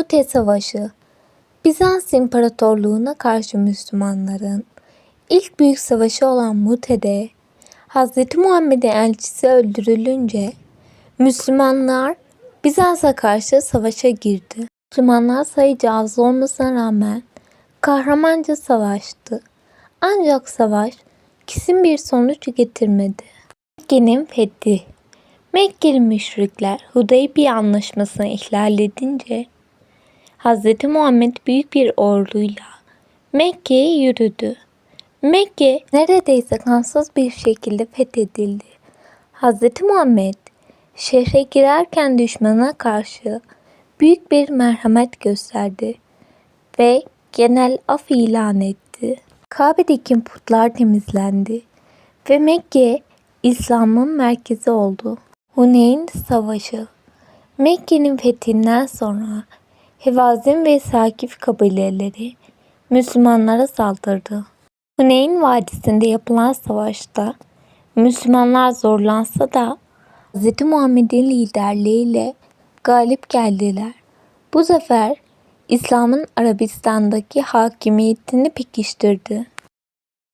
Mute Savaşı Bizans İmparatorluğu'na karşı Müslümanların ilk büyük savaşı olan Mute'de Hz. Muhammed'in elçisi öldürülünce Müslümanlar Bizans'a karşı savaşa girdi. Müslümanlar sayıca az olmasına rağmen kahramanca savaştı. Ancak savaş kesin bir sonuç getirmedi. Mekke'nin fethi Mekkeli müşrikler Hudeybiye anlaşmasını ihlal edince Hz. Muhammed büyük bir orduyla Mekke'ye yürüdü. Mekke neredeyse kansız bir şekilde fethedildi. Hz. Muhammed şehre girerken düşmana karşı büyük bir merhamet gösterdi ve genel af ilan etti. Kabe'deki putlar temizlendi ve Mekke İslam'ın merkezi oldu. Huneyn Savaşı Mekke'nin fethinden sonra Hevazin ve Sakif kabileleri Müslümanlara saldırdı. Huneyn Vadisi'nde yapılan savaşta Müslümanlar zorlansa da Hz. Muhammed'in liderliğiyle galip geldiler. Bu zafer İslam'ın Arabistan'daki hakimiyetini pekiştirdi.